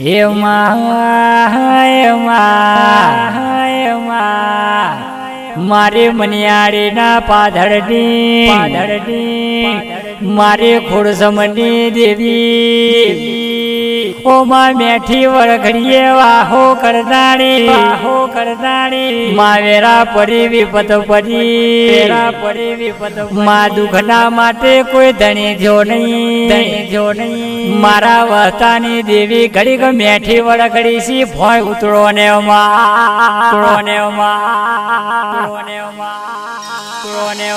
એમાં મારે મનિયાળી ના પાધળની પાધળની મારે ખોડસમની દેવી. ઓમાં મેઠી વળઘડીએ વાહો કરદાણી વાહો કરદાણી માવેરા પડી વિપત પડી. પડી વિપતમાં દુઃખના માટે કોઈ ધણી જો નહીં. ધણી જો નહીં. મારા વતાની દેવી ઘડીક મેઠી વળઘડી સી ભોય ઉતરો ને ઉતરો ને ઉતરો ને ઉતરો ને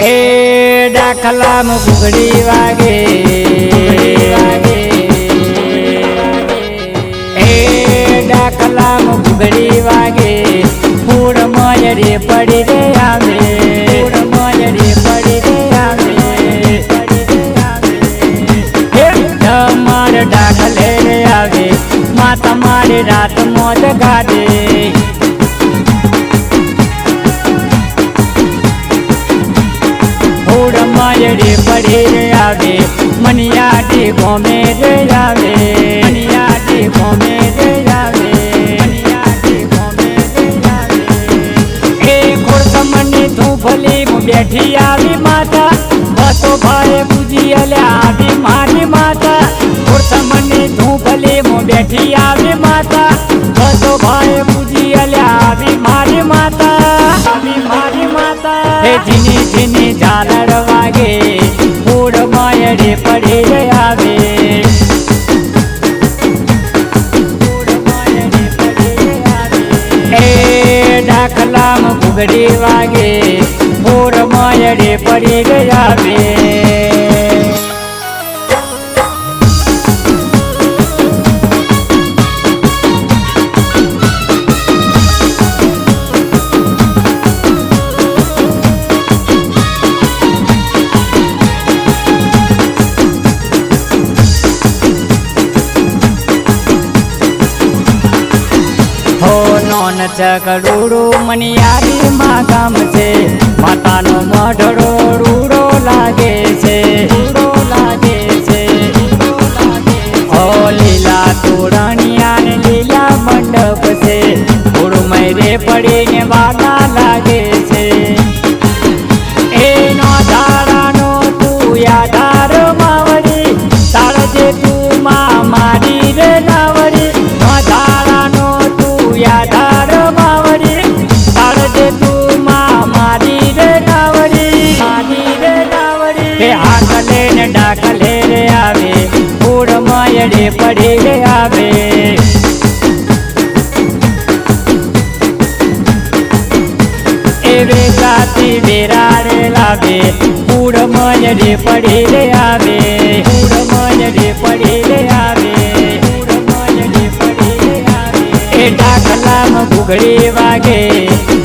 એ દાખલામાં ઘૂઘડી વાગે. એ દાખલામાં ઘૂઘડી માયડી પડી રે આવે મનિયાટી ગોમે રે આવે મનિયાટી ગોમે રે આવે મનિયાટી ગોમે રે આવે. એ ખોરસમની તું ભલી હું બેઠી આવી માતા બસો ભાઈ પૂજી અલ્યા આવી મારી માતા. ખોરસમની તું ભલી હું બેઠી આવી પડી આવે. એ ડાકલામાં ઘૂઘડી વાગે મોર માયડે પડી ગયા આવે ચકડુડુ મનિયારી માં ગામ છે. માતાનો મઢડો રૂડો લાગે છે. રૂડો લાગે છે. હો લીલા તોરણિયા જાતી બેરાડે લાવે મન રે પડી લે આવે. પૂડ મયડે પડી રે આવે. મયડે પડી લે આવે. એ ડાકલામાં ઘૂઘડી વાગે.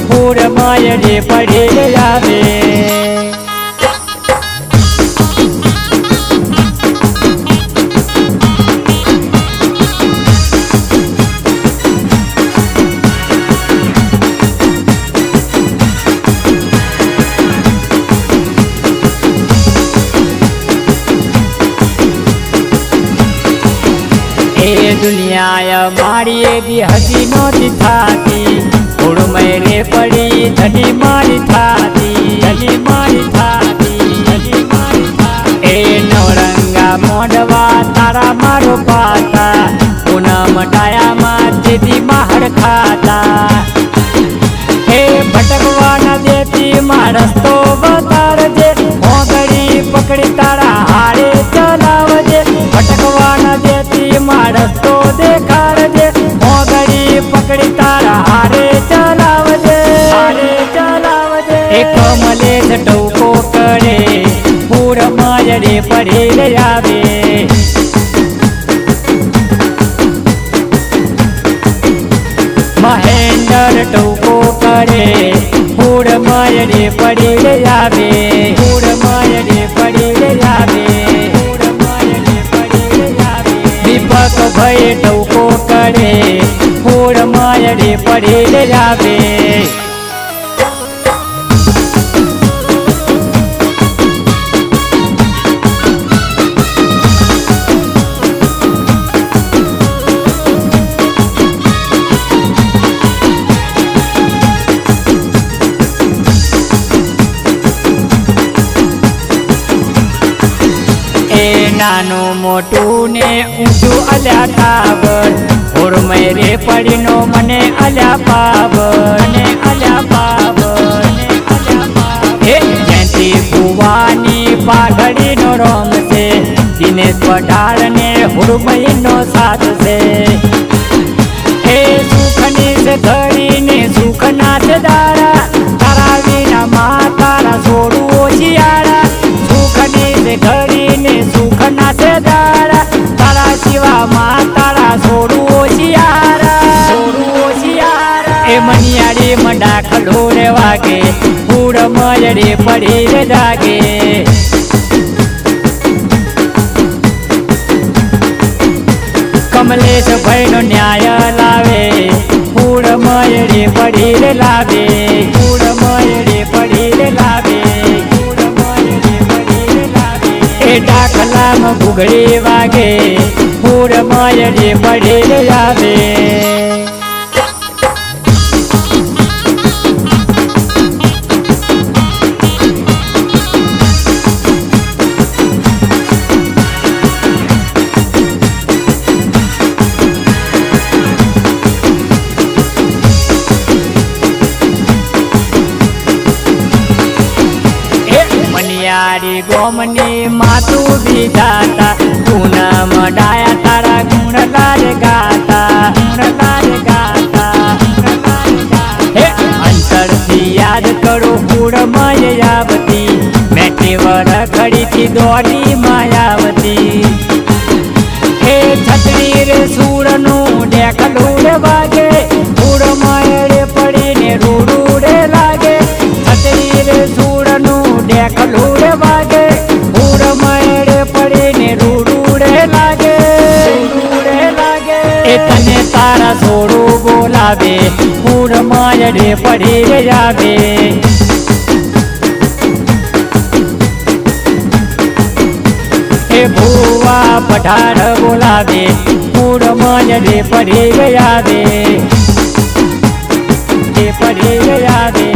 પૂર મન રે પડી લે આવે. દુનિયા મારી એવી હજી નહોતી થાતી. થોડ મેરે પડી ધડી મારી થાતી પડીને આવે મહેન્દર ટૂંકો કરે ફૂડ માયને પડીને આવે ફૂડ માયને પડીને આવે દીપક ભય ટૂંકો કરે ફૂડ માયને પડીને આવે નાનું મોટું ને ઊંધું અલ્યા કાબર ઓરમય રે પડીનો મને અલ્યા પાવર ને અલ્યા પાવર હે જયંતી ભુવાની પાઘડીનો રોમ છે, દિનેશ પઢાર ને હુરમયનો સાથ છે. હે, સુખની છે ધરીને સુખના છે દારા મંડા ખલોરે વાગે ફૂડ મયડે પડી રે જાગે. કમલેશ ભાઈનો ન્યાય લાવે ફૂડ મયડે પડી રે લાવે ફૂડ મયડે પડી રે લાવે રે લાવે એ ડાકલામાં ઘૂઘડી વાગે પૂળ મયડે પડી રે આવે ગોમની માતું વિધાતા, ગુના મડાયા તારા ગુણ તાર ગાતા ગુણ તાર ગાતા. હે, અંતરથી યાદ કરો પૂળ માયાવતી મેટી વર ખડીથી દોડી માયાવતી હે, છત્રી રે સૂરનું ડેકલું વાગે માયડે પડી રે આવે એ ભૂવા પઠાર બોલાવે મૂળ રે પડી ગયા દે એ પડી ગયા દે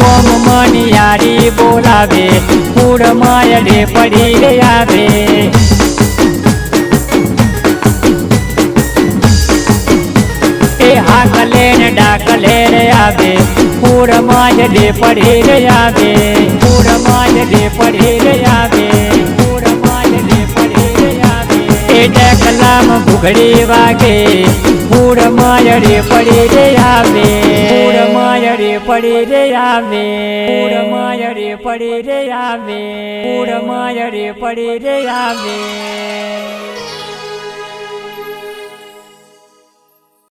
ગોમ મણિયારી બોલાવે મૂળ માયરે પડી ગયા દે ને ડાકલે રે આવે પૂર માજડે પડી રહ્યા આવે પૂર માજડે પડી રે આવે પૂર માજડે પડી રહ્યા આવે. એ ડકલામ ભૂગડી વાગે પૂર માજડે પડી રે આવે પૂર માજડે પડી રે આવે પૂર માજડે પડી રે આવે પૂર માજડે પડી રે આવે.